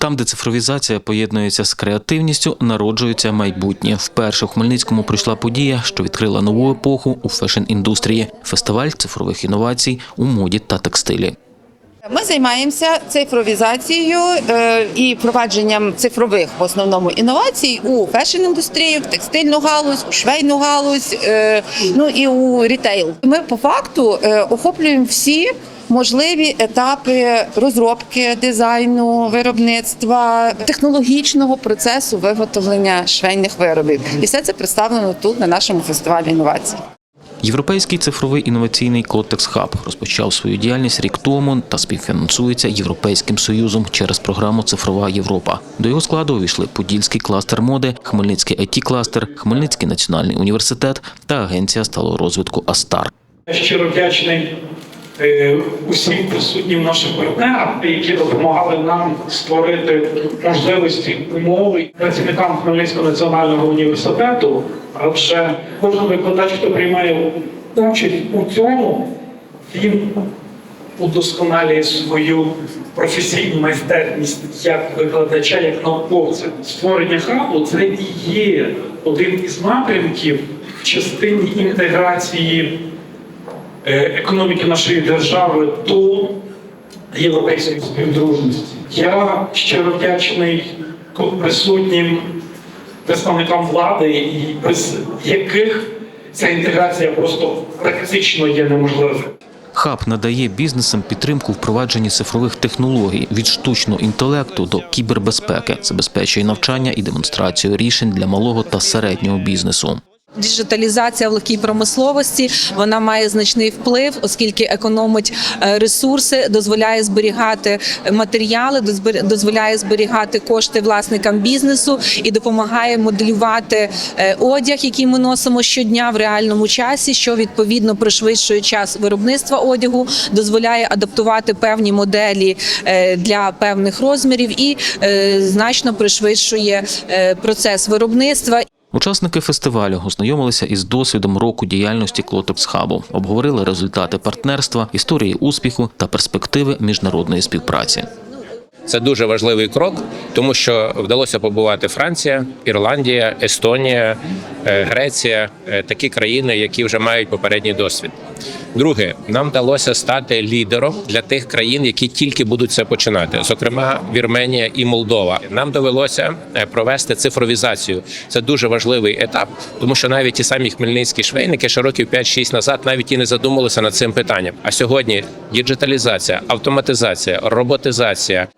Там, де цифровізація поєднується з креативністю, народжується майбутнє. Вперше у Хмельницькому прийшла подія, що відкрила нову епоху у фешн-індустрії – фестиваль цифрових інновацій у моді та текстилі. Ми займаємося цифровізацією е, і впровадженням цифрових в основному інновацій у фешн-індустрію, в текстильну галузь, у швейну галузь, е, ну і у рітейл. Ми по факту е, охоплюємо всі. Можливі етапи розробки дизайну, виробництва, технологічного процесу виготовлення швейних виробів, і все це представлено тут на нашому фестивалі інновацій. Європейський цифровий інноваційний Котекс Хаб розпочав свою діяльність рік тому та співфінансується Європейським Союзом через програму Цифрова Європа. До його складу увійшли Подільський кластер моди, Хмельницький it кластер Хмельницький національний університет та Агенція сталого розвитку Астар. Я щиро вдячний е, усім присутнім нашим партнерам, які допомагали нам створити можливості умови працівникам Хмельницького національного університету. Адже кожен викладач, хто приймає участь у цьому, він удосконалює свою професійну майстерність як викладача, як науковця. Створення хабу це і є один із напрямків в частині інтеграції економіки нашої держави до європейської співдружності. Я щиро вдячний присутнім представникам влади, без яких ця інтеграція просто практично є неможливою. Хаб надає бізнесам підтримку впровадженні цифрових технологій від штучного інтелекту до кібербезпеки, забезпечує навчання і демонстрацію рішень для малого та середнього бізнесу. Діджиталізація в легкій промисловості вона має значний вплив, оскільки економить е, ресурси, дозволяє зберігати матеріали, дозволяє зберігати кошти власникам бізнесу і допомагає моделювати е, одяг, який ми носимо щодня в реальному часі, що відповідно пришвидшує час виробництва одягу, дозволяє адаптувати певні моделі е, для певних розмірів і значно пришвидшує процес виробництва. Учасники фестивалю ознайомилися із досвідом року діяльності Клотекс Хабу, обговорили результати партнерства, історії успіху та перспективи міжнародної співпраці. Це дуже важливий крок, тому що вдалося побувати Франція, Ірландія, Естонія, е, Греція е, такі країни, які вже мають попередній досвід. Друге, нам вдалося стати лідером для тих країн, які тільки будуть це починати, зокрема Вірменія і Молдова. Нам довелося е, провести цифровізацію. Це дуже важливий етап, тому що навіть ті самі хмельницькі швейники ще років 5-6 назад навіть і не задумалися над цим питанням. А сьогодні діджиталізація, автоматизація, роботизація.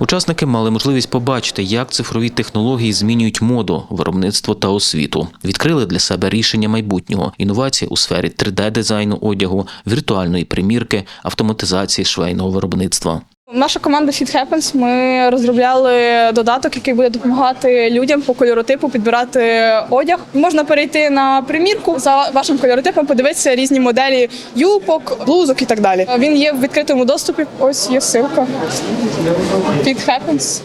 Учасники мали можливість побачити, як цифрові технології змінюють моду, виробництво та освіту. Відкрили для себе рішення майбутнього, інновації у сфері 3D-дизайну одягу, віртуальної примірки, автоматизації швейного виробництва. Наша команда Fit Happens, Ми розробляли додаток, який буде допомагати людям по кольоротипу підбирати одяг. Можна перейти на примірку за вашим кольоротипом, подивитися різні моделі юбок, блузок і так далі. Він є в відкритому доступі. Ось є ссылка. Fit Happens.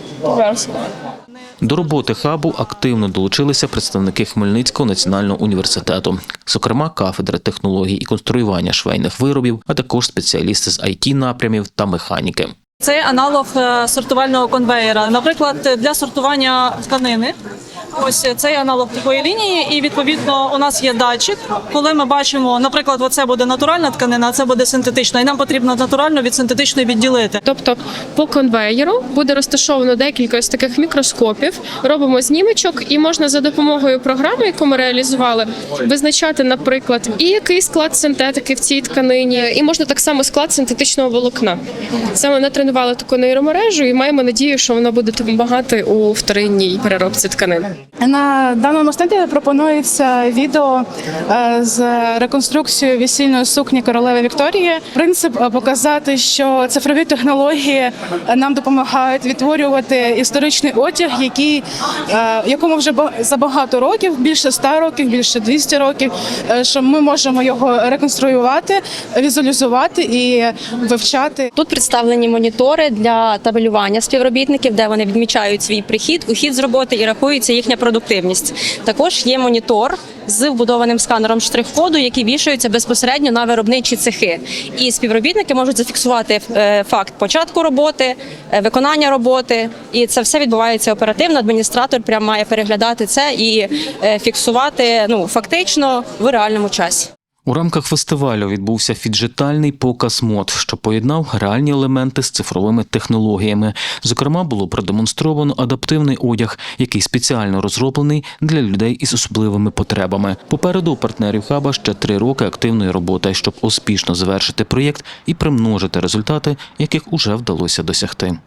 До роботи хабу активно долучилися представники Хмельницького національного університету, зокрема кафедри технологій і конструювання швейних виробів, а також спеціалісти з it напрямів та механіки. Це аналог е, сортувального конвеєра. Наприклад, для сортування тканини. Ось цей аналог такої лінії, і відповідно у нас є датчик. Коли ми бачимо, наприклад, оце буде натуральна тканина, а це буде синтетична, і нам потрібно натуральну від синтетичної відділити. Тобто по конвеєру буде розташовано декілька з таких мікроскопів. Робимо знімочок, і можна за допомогою програми, яку ми реалізували, визначати, наприклад, і який склад синтетики в цій тканині, і можна так само склад синтетичного волокна. Ми натренували таку нейромережу і маємо надію, що вона буде допомагати у вторинній переробці тканин. На даному стенді пропонується відео е, з реконструкцією весільної сукні королеви Вікторії. Принцип е, показати, що цифрові технології е, нам допомагають відтворювати історичний одяг, який якому вже за багато років, більше 100 років, більше 200 років. Що ми можемо його реконструювати, візуалізувати і вивчати. Тут представлені монітори для табелювання співробітників, де вони відмічають свій прихід, ухід з роботи і рахується їхня їхня продуктивність. Також є монітор з вбудованим сканером штрих-коду, який вішається безпосередньо на виробничі цехи. І співробітники можуть зафіксувати е, факт початку роботи, е, виконання роботи, і це все відбувається оперативно. Адміністратор прямо має переглядати це і е, фіксувати ну фактично в реальному часі. У рамках фестивалю відбувся фіджетальний показ мод, що поєднав реальні елементи з цифровими технологіями. Зокрема, було продемонстровано адаптивний одяг, який спеціально розроблений для людей із особливими потребами. Попереду у партнерів хаба ще три роки активної роботи, щоб успішно завершити проєкт і примножити результати, яких уже вдалося досягти.